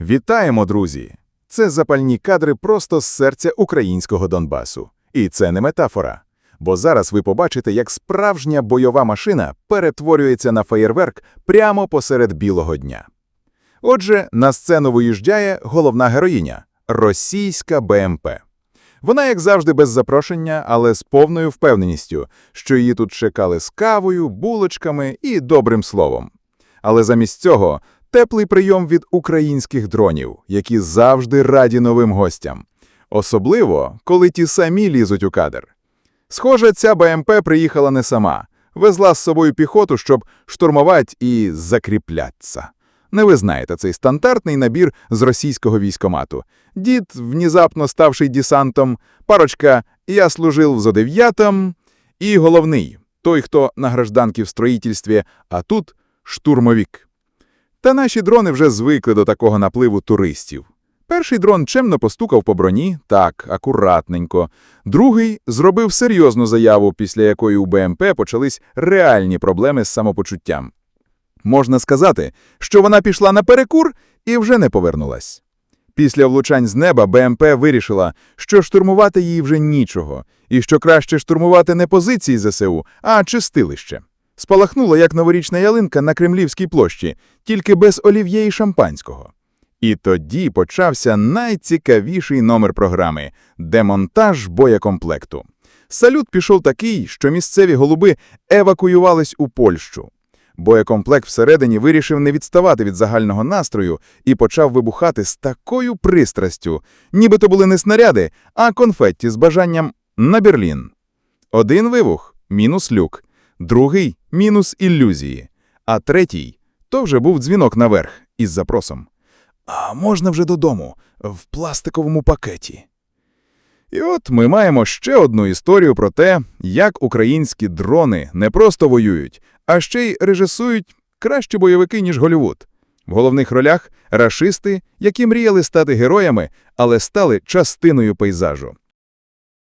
Вітаємо, друзі! Це запальні кадри просто з серця українського Донбасу. І це не метафора. Бо зараз ви побачите, як справжня бойова машина перетворюється на феєрверк прямо посеред білого дня. Отже, на сцену виїжджає головна героїня – російська БМП. Вона, як завжди, без запрошення, але з повною впевненістю, що її тут чекали з кавою, булочками і добрим словом. Але замість цього теплий прийом від українських дронів, які завжди раді новим гостям. Особливо, коли ті самі лізуть у кадр. Схоже, ця БМП приїхала не сама. Везла з собою піхоту, щоб штурмувати і закріплятися. Не ви знаєте цей стандартний набір з російського військомату. Дід, внезапно ставший десантом, парочка «Я служив в зо-дев'ятом» і головний, той, хто на гражданки в строїтельстві, а тут штурмовік. Та наші дрони вже звикли до такого напливу туристів. Перший дрон чемно постукав по броні, так, акуратненько. Другий зробив серйозну заяву, після якої у БМП почались реальні проблеми з самопочуттям. Можна сказати, що вона пішла на перекур і вже не повернулась. Після влучань з неба БМП вирішила, що штурмувати їй вже нічого, і що краще штурмувати не позиції ЗСУ, а чистилище. Спалахнула, як новорічна ялинка на Кремлівській площі, тільки без олів'є і шампанського. І тоді почався найцікавіший номер програми – демонтаж боєкомплекту. Салют пішов такий, що місцеві голуби евакуювались у Польщу. Боєкомплект всередині вирішив не відставати від загального настрою і почав вибухати з такою пристрастю, ніби то були не снаряди, а конфетті з бажанням на Берлін. Один вибух – мінус люк, другий – мінус ілюзії, а третій – то вже був дзвінок наверх із запросом. А можна вже додому, в пластиковому пакеті. І от ми маємо ще одну історію про те, як українські дрони не просто воюють, а ще й режисують кращі бойовики, ніж Голлівуд. В головних ролях – рашисти, які мріяли стати героями, але стали частиною пейзажу.